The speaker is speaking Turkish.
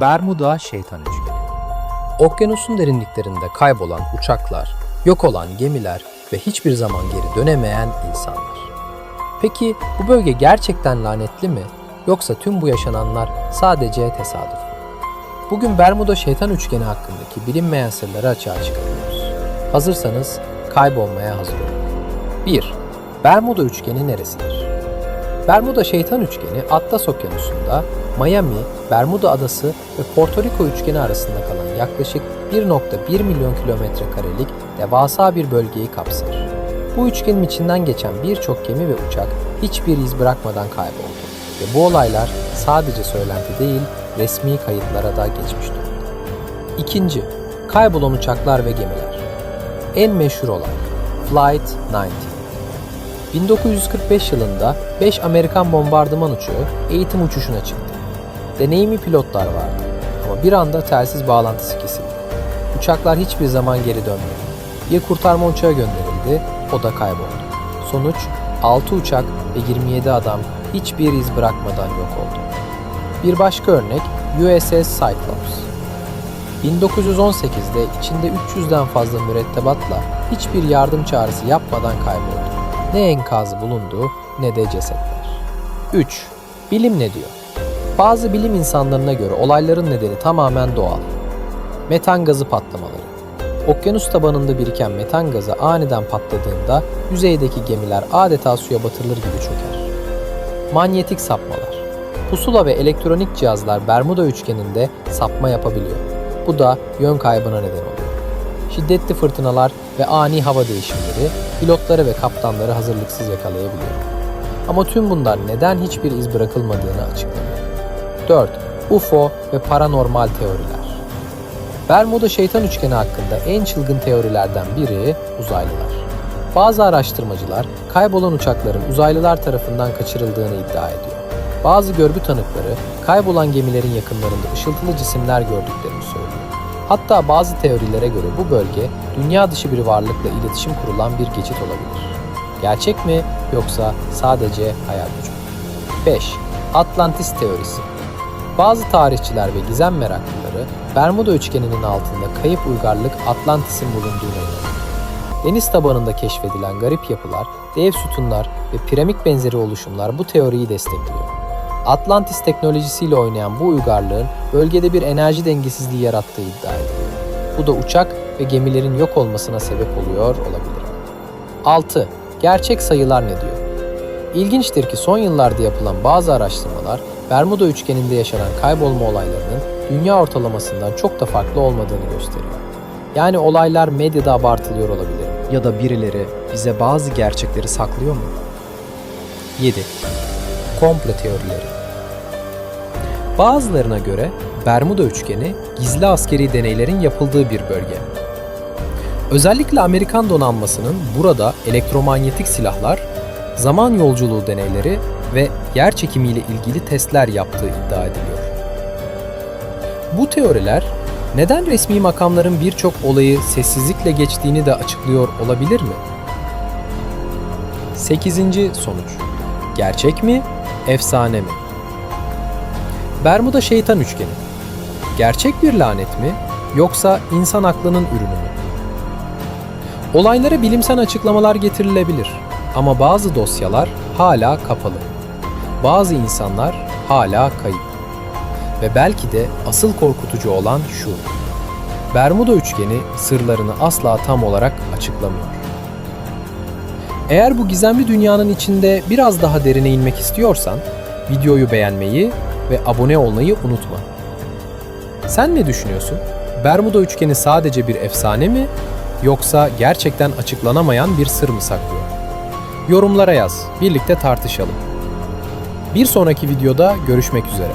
Bermuda Şeytan Üçgeni Okyanusun derinliklerinde kaybolan uçaklar, yok olan gemiler ve hiçbir zaman geri dönemeyen insanlar. Peki bu bölge gerçekten lanetli mi? Yoksa tüm bu yaşananlar sadece tesadüf mü? Bugün Bermuda Şeytan Üçgeni hakkındaki bilinmeyen sırları açığa çıkarıyoruz. Hazırsanız kaybolmaya hazır olun. 1. Bermuda Üçgeni neresidir? Bermuda Şeytan Üçgeni Atlas Okyanusu'nda Miami, Bermuda Adası ve Porto Rico üçgeni arasında kalan yaklaşık 1.1 milyon kilometre karelik devasa bir bölgeyi kapsar. Bu üçgenin içinden geçen birçok gemi ve uçak hiçbir iz bırakmadan kayboldu ve bu olaylar sadece söylenti değil, resmi kayıtlara da geçmiş durumda. İkinci, kaybolan uçaklar ve gemiler. En meşhur olay, Flight 19. 1945 yılında 5 Amerikan bombardıman uçağı eğitim uçuşuna çıktı. Deneyimli pilotlar vardı ama bir anda telsiz bağlantısı kesildi. Uçaklar hiçbir zaman geri dönmedi. Bir kurtarma uçağı gönderildi, o da kayboldu. Sonuç 6 uçak ve 27 adam hiçbir iz bırakmadan yok oldu. Bir başka örnek USS Cyclops. 1918'de içinde 300'den fazla mürettebatla hiçbir yardım çağrısı yapmadan kayboldu. Ne enkazı bulundu ne de cesetler. 3. Bilim ne diyor? Bazı bilim insanlarına göre olayların nedeni tamamen doğal. Metan gazı patlamaları. Okyanus tabanında biriken metan gazı aniden patladığında yüzeydeki gemiler adeta suya batırılır gibi çöker. Manyetik sapmalar. Pusula ve elektronik cihazlar Bermuda üçgeninde sapma yapabiliyor. Bu da yön kaybına neden oluyor. Şiddetli fırtınalar ve ani hava değişimleri pilotları ve kaptanları hazırlıksız yakalayabiliyor. Ama tüm bunlar neden hiçbir iz bırakılmadığını açıklamıyor. 4. UFO ve paranormal teoriler. Bermuda şeytan üçgeni hakkında en çılgın teorilerden biri uzaylılar. Bazı araştırmacılar kaybolan uçakların uzaylılar tarafından kaçırıldığını iddia ediyor. Bazı görgü tanıkları kaybolan gemilerin yakınlarında ışıltılı cisimler gördüklerini söylüyor. Hatta bazı teorilere göre bu bölge dünya dışı bir varlıkla iletişim kurulan bir geçit olabilir. Gerçek mi yoksa sadece hayal gücü mü? 5. Atlantis teorisi. Bazı tarihçiler ve gizem meraklıları Bermuda üçgeninin altında kayıp uygarlık Atlantis'in bulunduğuna inanıyor. Deniz tabanında keşfedilen garip yapılar, dev sütunlar ve piramit benzeri oluşumlar bu teoriyi destekliyor. Atlantis teknolojisiyle oynayan bu uygarlığın bölgede bir enerji dengesizliği yarattığı iddia ediliyor. Bu da uçak ve gemilerin yok olmasına sebep oluyor olabilir. 6. Gerçek sayılar ne diyor? İlginçtir ki son yıllarda yapılan bazı araştırmalar Bermuda üçgeninde yaşanan kaybolma olaylarının dünya ortalamasından çok da farklı olmadığını gösteriyor. Yani olaylar medyada abartılıyor olabilir. Ya da birileri bize bazı gerçekleri saklıyor mu? 7. Komplo teorileri. Bazılarına göre Bermuda üçgeni gizli askeri deneylerin yapıldığı bir bölge. Özellikle Amerikan donanmasının burada elektromanyetik silahlar, zaman yolculuğu deneyleri ve yer çekimiyle ilgili testler yaptığı iddia ediliyor. Bu teoriler neden resmi makamların birçok olayı sessizlikle geçtiğini de açıklıyor olabilir mi? 8. sonuç. Gerçek mi, efsane mi? Bermuda şeytan üçgeni. Gerçek bir lanet mi yoksa insan aklının ürünü mü? Olaylara bilimsel açıklamalar getirilebilir ama bazı dosyalar hala kapalı. Bazı insanlar hala kayıp. Ve belki de asıl korkutucu olan şu. Bermuda üçgeni sırlarını asla tam olarak açıklamıyor. Eğer bu gizemli dünyanın içinde biraz daha derine inmek istiyorsan, videoyu beğenmeyi ve abone olmayı unutma. Sen ne düşünüyorsun? Bermuda üçgeni sadece bir efsane mi yoksa gerçekten açıklanamayan bir sır mı saklıyor? Yorumlara yaz, birlikte tartışalım. Bir sonraki videoda görüşmek üzere.